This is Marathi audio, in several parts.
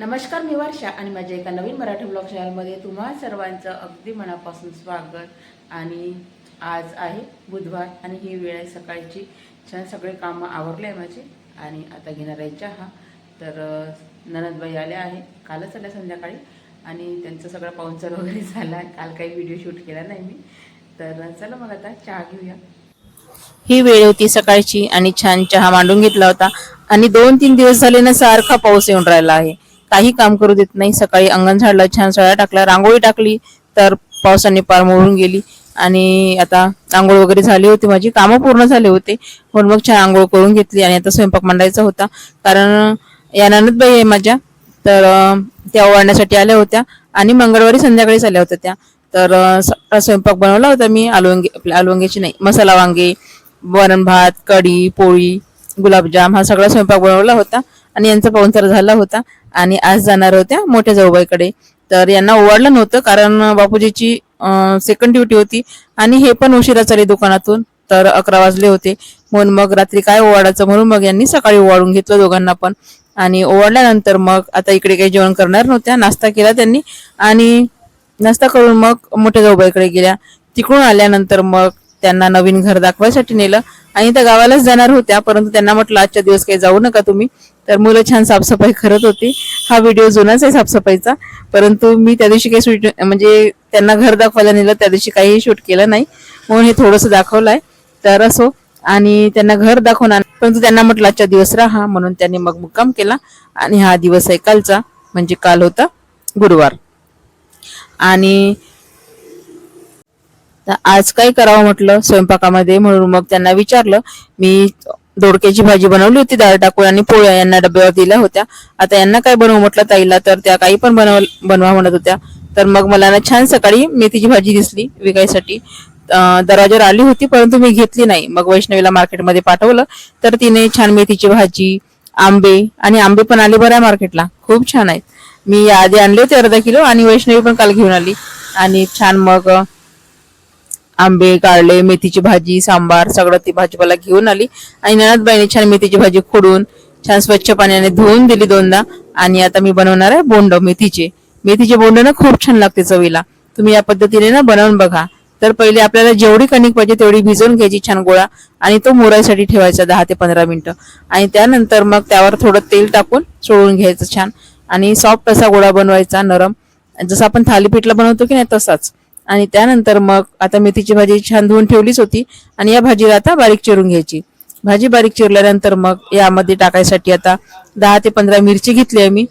नमस्कार मी वर्षा आणि माझ्या एका नवीन मराठी ब्लॉग चॅनलमध्ये तुम्हा सर्वांचं अगदी मनापासून स्वागत आणि आज आहे बुधवार आणि ही वेळ आहे सकाळची. छान सगळे कामं आवरले आहे माझे आणि आता घेणार आहे चहा. तर ननदबाई आल्या आहे. कालच आल्या संध्याकाळी आणि त्यांचं सगळं पाहुणचार वगैरे झाला आहे. काल काही व्हिडिओ शूट केला नाही मी. तर चला मग आता चहा घेऊया. ही वेळ होती सकाळची आणि छान चहा मांडून घेतला होता. आणि दोन तीन दिवस झाले ना सारखा पाऊस येऊन राहिला आहे. काही काम करू देत नाही. सकाळी अंगण झाडलं छान सळा टाकला रांगोळी टाकली तर पावसाने पार मोडून गेली. आणि आता आंघोळ वगैरे झाली होती माझी कामं पूर्ण झाले होते. म्हणून मग छान आंघोळ करून घेतली आणि आता स्वयंपाक मांडायचा होता. कारण या ननदबाई आहे माझ्या. तर त्या ओवाळण्यासाठी आल्या होत्या आणि मंगळवारी संध्याकाळीच आल्या होत्या त्या. तर स्वयंपाक बनवला होता मी आलू आपल्या आलवंग्याची नाही मसाला वांगे वरण भात कढी पोळी गुलाबजाम हा सगळा स्वयंपाक बनवला होता आणि यांचा पाहुणचार झाला होता. आणि आज जाणार होत्या मोठ्या जाऊबाईकडे. तर यांना ओवाळलं नव्हतं कारण बापूजीची सेकंड ड्युटी होती. आणि हे पण उशिरा चाले दुकानातून. तर अकरा वाजले होते. म्हणून मग रात्री काय ओवाडायचं म्हणून मग यांनी सकाळी ओवाळून घेतलं दोघांना पण. आणि ओवाळल्यानंतर मग आता इकडे काही जेवण करणार नव्हत्या. नाश्ता केला त्यांनी. आणि नाश्ता करून मग मोठ्या जाऊबाईकडे गेल्या. तिकडून आल्यानंतर मग त्यांना नवीन घर दाखवायसाठी नेलं. आणि त्या गावालाच जाणार होत्या. परंतु त्यांना म्हटलं आजच्या दिवस काही जाऊ नका तुम्ही. तर मुलं छान साफसफाई करत होती. हा व्हिडिओ जुनाच आहे साफसफाईचा. परंतु मी त्या दिवशी काही म्हणजे त्यांना घर दाखवायला नेलं त्या दिवशी काहीही शूट केलं नाही. म्हणून हे थोडंसं दाखवलंय. तर असो आणि त्यांना घर दाखवून परंतु त्यांना म्हटलं आजच्या दिवस राहा म्हणून त्यांनी मग मुक्काम केला. आणि हा दिवस आहे कालचा म्हणजे काल होता गुरुवार. आणि आज काय करावं म्हटलं स्वयंपाकामध्ये म्हणून मग त्यांना विचारलं. मी दोडक्याची भाजी बनवली होती डाळ टाकून आणि पोळ्या यांना डब्यावर दिल्या होत्या. आता यांना काय बनवू म्हटलं ताईला? तर त्या काही पण बनव बनवा म्हणत होत्या. तर मग मला ना छान सकाळी मेथीची भाजी दिसली विकायसाठी. दरवाजावर आली होती परंतु मी घेतली नाही. मग वैष्णवीला मार्केटमध्ये पाठवलं. तर तिने छान मेथीची भाजी आंबे आणि आंबे पण आले बरं मार्केटला. खूप छान आहेत. मी आधी आणले होते अर्धा किलो आणि वैष्णवी पण काल घेऊन आली. आणि छान मग आंबे काढले मेथीची भाजी सांबार सगळं ती भाजीपाला घेऊन आली. आणि ननदबाईने छान मेथीची भाजी खोडून छान स्वच्छ पाण्याने धुवून दिली दोनदा. आणि आता मी बनवणार आहे बोंड मेथीचे. मेथीचे बोंड ना खूप छान लागते चवीला. तुम्ही या पद्धतीने ना बनवून बघा. तर पहिले आपल्याला जेवढी कणिक पाहिजे तेवढी भिजवून घ्यायची छान गोळा आणि तो मोरायसाठी ठेवायचा दहा ते पंधरा मिनिटं. आणि त्यानंतर मग त्यावर थोडं तेल टाकून सोडून घ्यायचं छान. आणि सॉफ्ट असा गोळा बनवायचा नरम. जसं आपण थालीपीठला बनवतो की नाही तसाच. आणि त्यानंतर मग आता मेथीची भाजी छान धुवून ठेवलीच होती. आणि या भाजीला आता बारीक चिरून घ्यायची. भाजी बारीक चिरल्यानंतर मग यामध्ये टाकायसाठी आता दहा ते पंधरा मिरची घेतली आहे मी.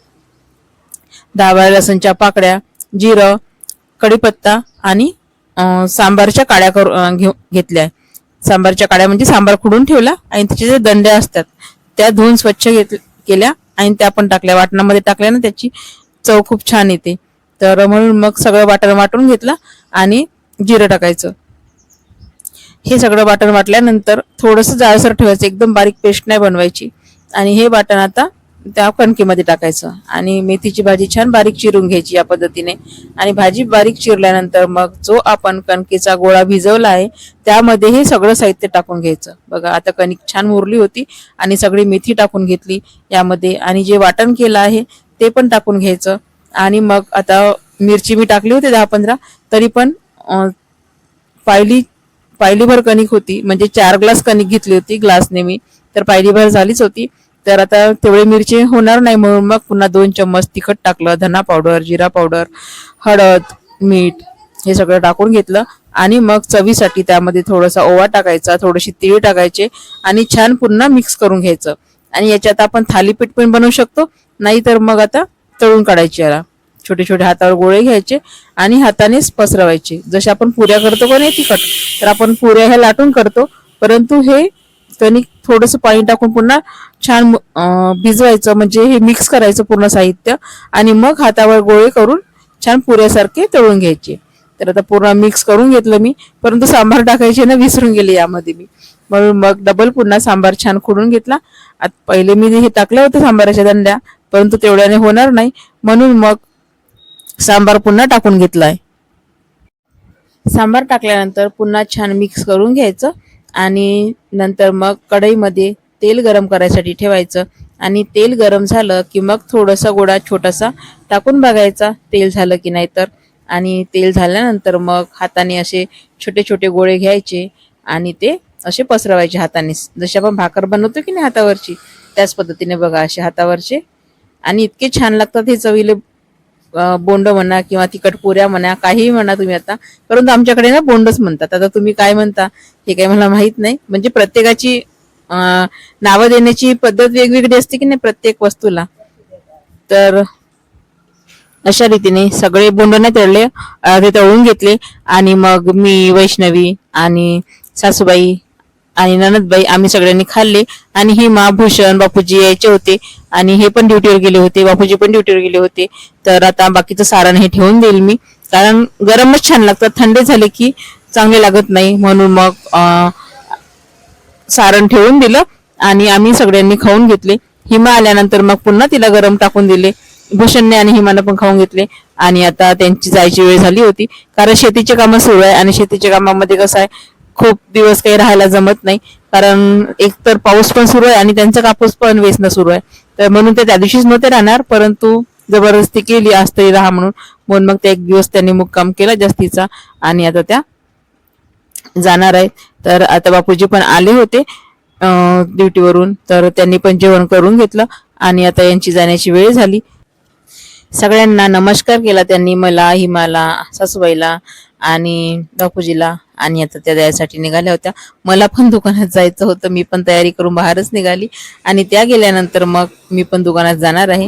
दहा लसणच्या पाकड्या जिरं कढीपत्ता आणि सांबारच्या काड्या करू घेऊ घेतल्या. सांबारच्या काड्या म्हणजे सांबार खुडून ठेवला आणि त्याचे जे दंड्या असतात त्या धुवून स्वच्छ घेत केल्या आणि त्या पण टाकल्या. वाटणामध्ये टाकल्या ना त्याची चव खूप छान येते. तर म्हणून मग सगळं वाटण वाटून घेतलं आणि जिरं टाकायचं. हे सगळं वाटण वाटल्यानंतर थोडंसं जाळसर ठेवायचं. एकदम बारीक पेस्ट नाही बनवायची. आणि हे वाटण आता त्या कणकीमध्ये टाकायचं. आणि मेथीची भाजी छान बारीक चिरून घ्यायची या पद्धतीने. आणि भाजी बारीक चिरल्यानंतर मग जो आपण कणकेचा गोळा भिजवला आहे त्यामध्ये हे सगळं साहित्य टाकून घ्यायचं. बघा आता कणिक छान मुरली होती आणि सगळी मेथी टाकून घेतली यामध्ये. आणि जे वाटण केलं आहे ते पण टाकून घ्यायचं. आणि मग आता मिरची मी टाकली होती दहा पंधरा तरी पण पायली पायलीभर कणिक होती. म्हणजे चार ग्लास कणिक घेतली होती ग्लासने मी. तर पायलीभर झालीच होती. तर आता तेवढे मिरची होणार नाही म्हणून मग पुन्हा दोन चम्मच तिखट टाकलं धना पावडर जिरा पावडर हळद मीठ हे सगळं टाकून घेतलं. आणि मग चवीसाठी त्यामध्ये थोडासा ओवा टाकायचा थोडीशी तीळ टाकायचे आणि छान पुन्हा मिक्स करून घ्यायचं. आणि याच्यात आपण थालीपीठ पण बनवू शकतो नाहीतर मग आता तळून काढायचे याला. छोटे छोटे हातावर गोळे घ्यायचे आणि हातानेच पसरवायचे. जसे आपण पुऱ्या करतो का नाही तिखट तर आपण पुऱ्या ह्या लाटून करतो. परंतु हे कणिक थोडंसं पाणी टाकून पुन्हा छान भिजवायचं म्हणजे हे मिक्स करायचं पूर्ण साहित्य आणि मग हातावर गोळे करून छान पुऱ्यासारखे तळून घ्यायचे. तर आता पूर्ण मिक्स करून घेतलं मी परंतु सांबार टाकायचे ना विसरून गेले यामध्ये मी. म्हणून मग डबल पुन्हा सांबार छान खोडून घेतला. आता पहिले मी हे टाकलं होतं सांबाराच्या दंड्या परंतु तेवढ्याने होणार नाही. म्हणून मग सांबार पुन्हा टाकून घेतलाय. सांबार टाकल्यानंतर पुन्हा छान मिक्स करून घ्यायचं आणि नंतर मग कढईमध्ये तेल गरम करायसाठी ठेवायचं. आणि तेल गरम झालं की मग थोडासा गोडा छोटासा टाकून बघायचा तेल झालं की नाही तर. आणि तेल झाल्यानंतर मग हाताने असे छोटे छोटे गोळे घ्यायचे आणि ते असे पसरवायचे हाताने. जसे आपण भाकर बनवतो की नाही हातावरची त्याच पद्धतीने बघा असे हातावरचे. आणि इतके छान लागतात हे चवीले बोंड म्हणा किंवा तिखट पुऱ्या म्हणा काहीही म्हणा तुम्ही आता. परंतु आमच्याकडे ना बोंडच म्हणतात. आता तुम्ही काय म्हणता हे काही मला माहीत नाही. म्हणजे प्रत्येकाची नावं देण्याची पद्धत वेगवेगळी असते की नाही प्रत्येक वस्तूला? तर अशा रीतीने सगळे बोंड नाही तळले ते तळून घेतले आणि मग मी वैष्णवी आणि सासूबाई आणि ननदबाई आम्ही सगळ्यांनी खाल्ले आणि ही मा भूषण बापूजी यायचे होते आणि हे पण ड्युटीवर गेले होते बापूजी पण ड्युटीवर गेले होते. तर आता बाकीचं सारण हे ठेवून देईल मी. कारण गरमच छान लागतात थंडे झाले की चांगले लागत नाही. म्हणून मग अं, सारण ठेवून दिलं आणि आम्ही सगळ्यांनी खाऊन घेतले. हिमा आल्यानंतर मग पुन्हा तिला गरम टाकून दिले. भूषणने आणि हिमानं पण खाऊन घेतले. आणि आता त्यांची जायची वेळ झाली होती. कारण शेतीचे कामं सुरू आहे आणि शेतीच्या कामामध्ये कसं आहे खूप दिवस काही राहायला जमत नाही. कारण एक तर पाऊस पण सुरू आहे आणि त्यांचा कापूस पण वेचणं सुरू आहे. तर म्हणून ते त्या दिवशीच नव्हते राहणार परंतु जबरदस्ती केली आज तरी राहा म्हणून. म्हणून मग ते एक दिवस त्यांनी मुक्काम केला जास्तीचा. आणि आता त्या जाणार आहेत तर आता बापूजी पण आले होते ड्युटीवरून तर त्यांनी पण जेवण करून घेतलं आणि आता यांची जाण्याची वेळ झाली. सगळ्यांना नमस्कार केला त्यांनी मला हिमाला सासूबाईला आणि बापूजीला. आणि आता त्या द्यायसाठी निघाल्या होत्या. मला पण दुकानात जायचं होतं. मी पण तयारी करून बाहेरच निघाली. आणि त्या गेल्यानंतर मग मी पण दुकानात जाणार आहे.